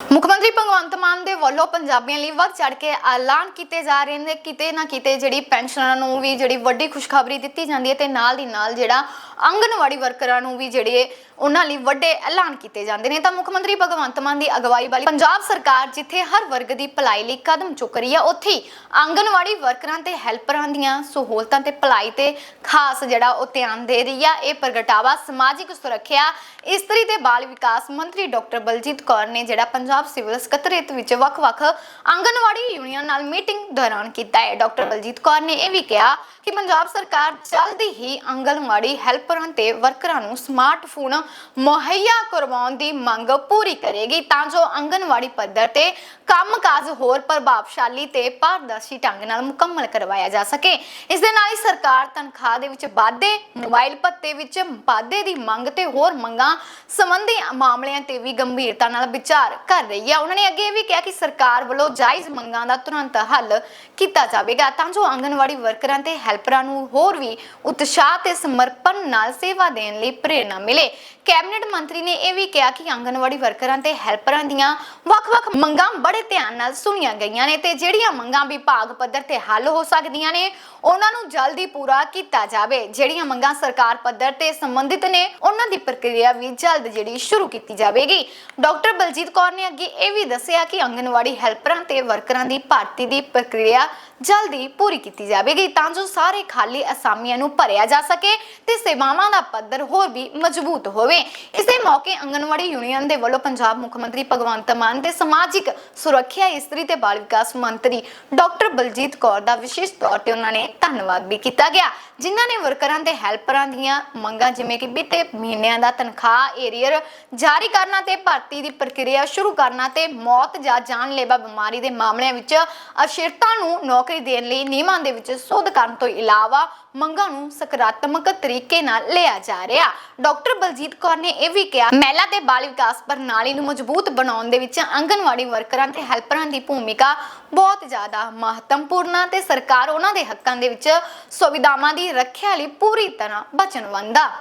ਮੁੱਖ ਮੰਤਰੀ ਭਗਵੰਤ ਮਾਨ ਦੇ ਵੱਲੋਂ ਪੰਜਾਬੀਆਂ ਲਈ ਵੱਧ ਚੜ ਕੇ ਐਲਾਨ ਕੀਤੇ ਜਾ ਰਹੇ ਨੇ। ਕਿਤੇ ਨਾ ਕਿਤੇ ਜਿਹੜੀ ਪੈਨਸ਼ਨਰਾਂ ਨੂੰ ਵੀ ਜਿਹੜੀ ਵੱਡੀ ਖੁਸ਼ਖਬਰੀ ਦਿੱਤੀ ਜਾਂਦੀ ਹੈ ਤੇ ਨਾਲ ਦੀ ਨਾਲ ਜਿਹੜਾ ਆਂਗਨਵਾੜੀ ਵਰਕਰਾਂ ਨੂੰ ਵੀ ਜਿਹੜੇ ਉਹਨਾਂ ਲਈ ਵੱਡੇ ਐਲਾਨ ਕੀਤੇ ਜਾਂਦੇ ਨੇ। ਤਾਂ ਮੁੱਖ ਮੰਤਰੀ ਭਗਵੰਤ ਮਾਨ ਦੀ ਅਗਵਾਈ ਵਾਲੀ ਪੰਜਾਬ ਸਰਕਾਰ ਜਿੱਥੇ ਹਰ ਵਰਗ ਦੀ ਭਲਾਈ ਲਈ ਕਦਮ ਚੁੱਕ ਰਹੀ ਹੈ ਉੱਥੇ ਹੀ ਆਂਗਨਵਾੜੀ ਵਰਕਰਾਂ ਤੇ ਹੈਲਪਰਾਂ ਦੀਆਂ ਸਹੂਲਤਾਂ ਤੇ ਭਲਾਈ ਤੇ ਖਾਸ ਜਿਹੜਾ ਉਹ ਧਿਆਨ ਦੇ ਰਹੀ ਹੈ ਇਹ ਪ੍ਰਗਟਾਵਾ ਸਮਾਜਿਕ ਸੁਰੱਖਿਆ, ਇਸਤਰੀ ਤੇ ਬਾਲ ਵਿਕਾਸ ਮੰਤਰੀ ਡਾਕਟਰ ਬਲਜੀਤ ਕੌਰ ਨੇ ਜਿਹੜਾ ਪੰਜਾਬ ਸਿਵਲ ਸਕੱਤਰੇਤ ਵਿੱਚ ਵੱਖ-ਵੱਖ ਆਂਗਨਵਾੜੀ ਯੂਨੀਅਨ ਨਾਲ ਮੀਟਿੰਗ ਦੌਰਾਨ ਕੀਤਾ ਹੈ। ਡਾਕਟਰ ਬਲਜੀਤ ਕੌਰ ਨੇ ਇਹ ਵੀ ਕਿਹਾ ਕਿ ਪੰਜਾਬ ਸਰਕਾਰ ਜਲਦੀ ਹੀ ਆਂਗਣਵਾੜੀ ਹੈਲਪਰਾਂ ਤੇ ਵਰਕਰਾਂ ਨੂੰ ਸਮਾਰਟਫੋਨ ਮੁਹੱਈਆ ਕਰਵਾਉਣ ਦੀ ਮੰਗ ਪੂਰੀ ਕਰੇਗੀ ਤਾਂ ਜੋ ਆਂਗਨਵਾੜੀ ਪੱਧਰ ਤੇ ਕੰਮਕਾਜ ਹੋਰ ਪ੍ਰਭਾਵਸ਼ਾਲੀ ਤੇ ਪਾਰਦਰਸ਼ੀ ਢੰਗ ਨਾਲ ਮੁਕੰਮਲ ਕਰਵਾਇਆ ਜਾ ਸਕੇ। ਇਸ ਦੇ ਨਾਲ ਹੀ ਸਰਕਾਰ ਤਨਖਾਹ ਦੇ ਵਿੱਚ ਵਾਧੇ, ਮੋਬਾਈਲ ਭੱਤੇ ਵਿੱਚ ਵਾਧੇ ਦੀ ਮੰਗ ਤੇ ਹੋਰ ਮੰਗਾਂ ਸੰਬੰਧੀ ਮਾਮਲਿਆਂ ਤੇ ਵੀ ਗੰਭੀਰਤਾ ਨਾਲ ਵਿਚਾਰ ਕਰ ਰਹੀ ਹੈ ਉਹਨਾਂ ਨੇ ਅੱਗੇ ਇਹ ਵੀ ਕਿਹਾ ਕਿ ਸਰਕਾਰ ਵੱਲੋਂ ਜਾਇਜ਼ ਮੰਗਾਂ ਦਾ ਤੁਰੰਤ ਹੱਲ ਕੀਤਾ ਜਾਵੇਗਾ ਤਾਂ ਜੋ ਆਂਗਨਵਾੜੀ ਵਰਕਰਾਂ ਤੇ ਹੈਲਪ ਹੈਲਪਰਾਂ ਨੂੰ ਹੋਰ ਵੀ ਉਤਸ਼ਾਹ ਤੇ ਸਮਰਪਣ ਨਾਲ ਸੇਵਾ ਦੇਣ ਲਈ ਪ੍ਰੇਰਣਾ ਮਿਲੇ। ਕੈਬਨਿਟ ਮੰਤਰੀ ਨੇ ਇਹ ਵੀ ਕਿਹਾ ਕਿ ਆਂਗਨਵਾੜੀ ਵਰਕਰਾਂ ਤੇ ਹੈਲਪਰਾਂ ਦੀਆਂ ਵੱਖ-ਵੱਖ ਮੰਗਾਂ ਬੜੇ ਧਿਆਨ ਨਾਲ ਸੁਣੀਆਂ ਗਈਆਂ ਨੇ ਤੇ ਜਿਹੜੀਆਂ ਮੰਗਾਂ ਵਿਭਾਗ ਪੱਧਰ ਤੇ ਹੱਲ ਹੋ ਸਕਦੀਆਂ ਨੇ, ਉਹਨਾਂ ਨੂੰ ਜਲਦੀ ਪੂਰਾ ਕੀਤਾ ਜਾਵੇ। ਜਿਹੜੀਆਂ ਮੰਗਾਂ ਸਰਕਾਰ ਪੱਧਰ ਤੇ ਸੰਬੰਧਿਤ ਨੇ, ਉਹਨਾਂ ਦੀ ਪ੍ਰਕਿਰਿਆ ਵੀ ਜਲਦ ਜਿਹੜੀ ਸ਼ੁਰੂ ਕੀਤੀ ਜਾਵੇਗੀ। ਡਾਕਟਰ ਬਲਜੀਤ ਕੌਰ ਨੇ ਅੱਗੇ ਇਹ ਵੀ ਦੱਸਿਆ ਕਿ ਆਂਗਨਵਾੜੀ ਹੈਲਪਰਾਂ ਤੇ ਵਰਕਰਾਂ ਦੀ ਭਰਤੀ ਦੀ ਪ੍ਰਕਿਰਿਆ ਜਲਦੀ ਪੂਰੀ ਕੀਤੀ ਜਾਵੇਗੀ। ਤਾਂ ਜੋ ਸਾਰੇ ਖਾਲੀ ਅਸਾਮੀਆਂ ਨੂੰ ਭਰਿਆ ਜਾ ਸਕੇ ਤੇ ਸੇਵਾਵਾਂ ਦਾ ਪੱਧਰ ਹੋਰ ਵੀ ਮਜ਼ਬੂਤ ਹੋਵੇ। ਇਸੇ ਮੌਕੇ ਆਂਗਨਵਾੜੀ ਯੂਨੀਅਨ ਦੇ ਵੱਲੋਂ ਪੰਜਾਬ ਮੁੱਖ ਮੰਤਰੀ ਭਗਵੰਤ ਮਾਨ ਤੇ ਸਮਾਜਿਕ ਸੁਰੱਖਿਆ ਇਸਤਰੀ ਤੇ ਬਾਲ ਵਿਕਾਸ ਮੰਤਰੀ ਡਾਕਟਰ ਬਲਜੀਤ ਕੌਰ ਦਾ ਵਿਸ਼ੇਸ਼ ਤੌਰ ਤੇ ਉਹਨਾਂ ਨੇ ਧੰਨਵਾਦ ਵੀ ਕੀਤਾ ਗਿਆ, ਜਿਨ੍ਹਾਂ ਨੇ ਵਰਕਰਾਂ ਤੇ ਹੈਲਪਰਾਂ ਦੀਆਂ ਮੰਗਾਂ ਜਿਵੇਂ ਕਿ ਬੀਤੇ ਮਹੀਨਿਆਂ ਦਾ ਤਨਖਾਹ, ਏਰੀਅਰ ਜਾਰੀ ਕਰਨਾ ਤੇ ਭਰਤੀ ਦੀ ਪ੍ਰਕਿਰਿਆ ਸ਼ੁਰੂ ਕਰਨਾ ਤੇ ਮੌਤ ਜਾਂ ਜਾਨਲੇਵਾ ਬਿਮਾਰੀ ਦੇ ਮਾਮਲਿਆਂ ਵਿੱਚ ਅਸ਼ਿਰਤਾ ਨੂੰ ਨੌਕਰੀ ਦੇਣ ਲਈ ਨਿਯਮਾਂ ਦੇ ਵਿੱਚ ਸੋਧ ਕਰਨ ਤੋਂ ਤੋਂ ਇਲਾਵਾ ਮੰਗਾਂ ਨੂੰ ਸਕਾਰਾਤਮਕ ਤਰੀਕੇ ਨਾਲ ਲਿਆ ਜਾ ਰਿਹਾ। ਡਾਕਟਰ ਬਲਜੀਤ ਕੌਰ ਨੇ ਇਹ ਵੀ ਕਿਹਾ, ਮਹਿਲਾ ਤੇ ਬਾਲ ਵਿਕਾਸ ਪ੍ਰਣਾਲੀ ਨੂੰ ਮਜ਼ਬੂਤ ਬਣਾਉਣ ਦੇ ਵਿੱਚ ਆਂਗਨਵਾੜੀ ਵਰਕਰਾਂ ਤੇ ਹੈਲਪਰਾਂ ਦੀ ਭੂਮਿਕਾ ਬਹੁਤ ਜ਼ਿਆਦਾ ਮਹੱਤਵਪੂਰਨ ਹੈ ਤੇ ਸਰਕਾਰ ਉਹਨਾਂ ਦੇ ਹੱਕਾਂ ਦੇ ਵਿੱਚ ਸੁਵਿਧਾਵਾਂ ਦੀ ਰੱਖਿਆ ਲਈ ਪੂਰੀ ਤਰ੍ਹਾਂ ਵਚਨਬੱਧ ਆ।